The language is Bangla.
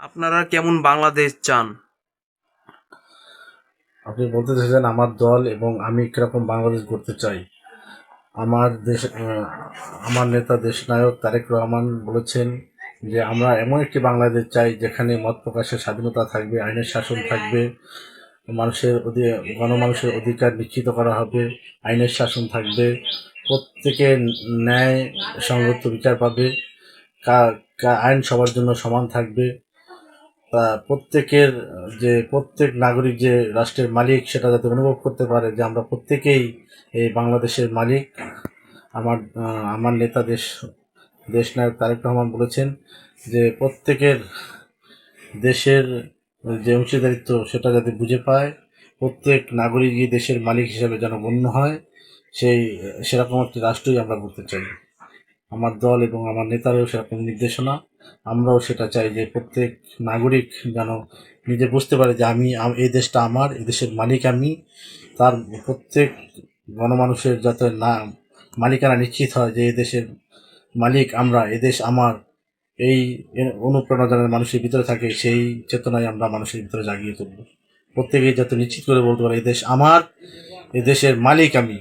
আপনারা কেমন বাংলাদেশ চান? আপনি বলতে চাইছেন আমার দল এবং আমি কীরকম বাংলাদেশ গড়তে চাই। আমার দেশ আমার নেতা দেশনায়ক তারেক রহমান বলেছেন যে, আমরা এমন একটি বাংলাদেশ চাই যেখানে মত প্রকাশের স্বাধীনতা থাকবে, আইনের শাসন থাকবে, মানুষের গণমানুষের অধিকার নিশ্চিত করা হবে, আইনের শাসন থাকবে, প্রত্যেকে ন্যায় সংগত বিচার পাবে আইন সবার জন্য সমান থাকবে। তা প্রত্যেকের, যে প্রত্যেক নাগরিক যে রাষ্ট্রের মালিক, সেটা যাতে অনুভব করতে পারে যে আমরা প্রত্যেকেই এই বাংলাদেশের মালিক। আমার আমার নেতা দেশ দেশনায়ক তারেক রহমান বলেছেন যে প্রত্যেকের দেশের যে অংশীদারিত্ব, সেটা যাতে বুঝে পায়। প্রত্যেক নাগরিকই দেশের মালিক হিসেবে যেন গণ্য হয়, সেই, সেরকম একটি রাষ্ট্রই আমরা করতে চাই। আমার দল এবং আমার নেতারও সেরকম নির্দেশনা। আমরাও সেটা চাই যে প্রত্যেক নাগরিক যেন নিজে বুঝতে পারে যে আমি এই দেশটা আমার, এই দেশের মালিক আমি। তার প্রত্যেক গণমানুষের যাতে না, মালিকানা নিশ্চিত হয় যে এই দেশের মালিক আমরা এ দেশ আমার, এই অনুপ্রেরণা যেন মানুষের ভিতরে থাকে, সেই চেতনায় আমরা মানুষের ভিতরে জাগিয়ে তুলব। প্রত্যেকেই যাতে নিশ্চিত করে বলতে পারে দেশ আমার এ দেশের মালিক আমি।